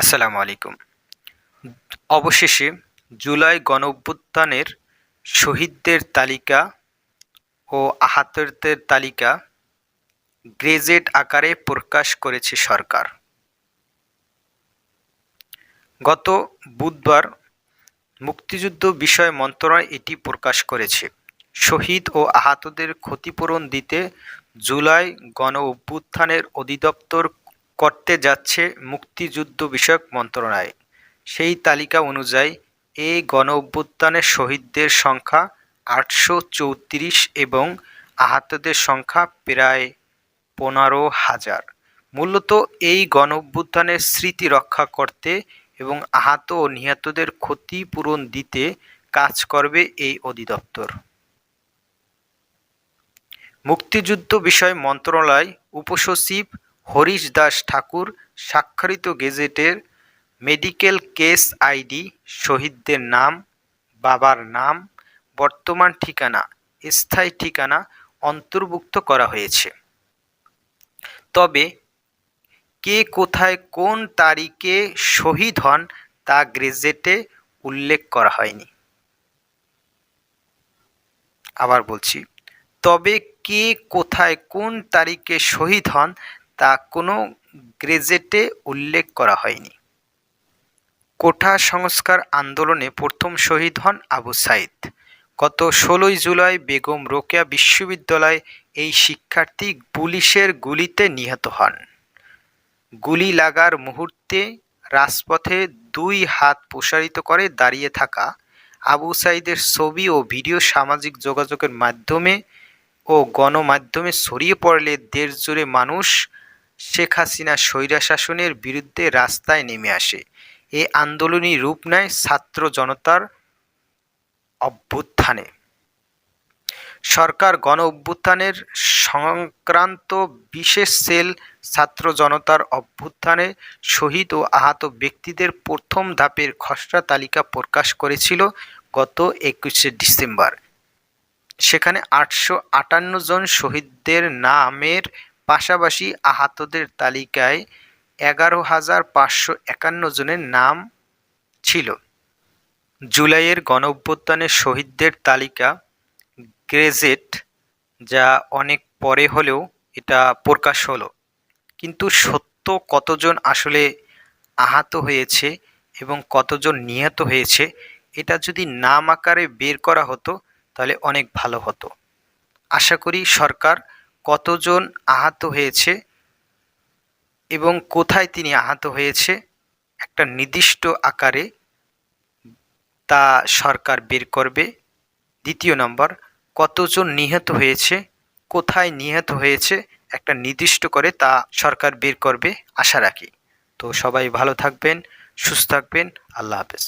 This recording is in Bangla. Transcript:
আসসালামু আলাইকুম। অবশেষে জুলাই গণঅভ্যুত্থানের শহীদদের তালিকা ও আহতদের তালিকা গ্রেজেট আকারে প্রকাশ করেছে সরকার। গত বুধবার মুক্তিযুদ্ধ বিষয় মন্ত্রণালয় এটি প্রকাশ করেছে। শহীদ ও আহতদের ক্ষতিপূরণ দিতে জুলাই গণ অভ্যুত্থানের অধিদপ্তর করতে যাচ্ছে মুক্তিযুদ্ধ বিষয়ক মন্ত্রণালয়। সেই তালিকা অনুযায়ী এই গণ অভ্যুত্থানের শহীদদের সংখ্যা আটশো চৌত্রিশ এবং আহতদের সংখ্যা প্রায় পনেরো হাজার। মূলত এই গণ অভ্যুত্থানের স্মৃতি রক্ষা করতে এবং আহত ও নিহতদের ক্ষতিপূরণ দিতে কাজ করবে এই অধিদপ্তর। মুক্তিযুদ্ধ বিষয় মন্ত্রণালয়, উপসচিব হরিশ দাস ঠাকুর স্বাক্ষরিত গেজেটের মেডিকেল কেস আইডি, শহীদদের নাম, বাবার নাম, বর্তমান ঠিকানা, স্থায়ী ঠিকানা অন্তর্ভুক্ত করা হয়েছে। তবে কে কোথায় কোন তারিখে শহীদ হন তা গ্রেজেটে উল্লেখ করা হয়নি। আবার বলছি, তবে কে কোথায় কোন তারিখে শহীদ হন তা কোনো গ্রেজেটে উল্লেখ করা হয়নি। কোঠা সংস্কার আন্দোলনে প্রথম শহীদ হন আবু সাইদ। গত ষোলোই জুলাই বেগম রোকেয়া বিশ্ববিদ্যালয়ে এই শিক্ষার্থী পুলিশের গুলিতে নিহত হন। গুলি লাগার মুহূর্তে রাজপথে দুই হাত প্রসারিত করে দাঁড়িয়ে থাকা আবু সাইদের ছবি ও ভিডিও সামাজিক যোগাযোগের মাধ্যমে ও গণমাধ্যমে ছড়িয়ে পড়লে দেশ জুড়ে মানুষ শেখ হাসিনা স্বৈরাশাসনের বিরুদ্ধে রাস্তায় নেমে আসে। এ আন্দোলনই রূপ নেয় ছাত্র জনতার অভ্যুত্থানে। সরকার গণ অভ্যুত্থানের সংক্রান্ত বিশেষ সেল ছাত্র জনতার অভ্যুত্থানে শহীদ ও আহত ব্যক্তিদের প্রথম ধাপের খসড়া তালিকা প্রকাশ করেছিল গত একুশে ডিসেম্বর। সেখানে আটশো আটান্ন জন শহীদদের নামের পাশাপাশি আহতদের তালিকায় এগারো হাজার পাঁচশো একান্ন জনের নাম ছিল। জুলাইয়ের গণ অভ্যুত্থানের শহীদদের তালিকা গ্রেজেট, যা অনেক পরে হলেও এটা প্রকাশ হলো। কিন্তু সত্য কতজন আসলে আহত হয়েছে এবং কতজন নিহত হয়েছে, এটা যদি নাম আকারে বের করা হতো, তাহলে অনেক ভালো হতো। আশা করি সরকার কতজন আহত হয়েছে এবং কোথায় তিনি আহত হয়েছে, একটা নির্দিষ্ট আকারে তা সরকার বের করবে। দ্বিতীয় নম্বর, কতজন নিহত হয়েছে, কোথায় নিহত হয়েছে, একটা নির্দিষ্ট করে তা সরকার বের করবে, আশা রাখি। তো সবাই ভালো থাকবেন, সুস্থ থাকবেন, আল্লাহ হাফেজ।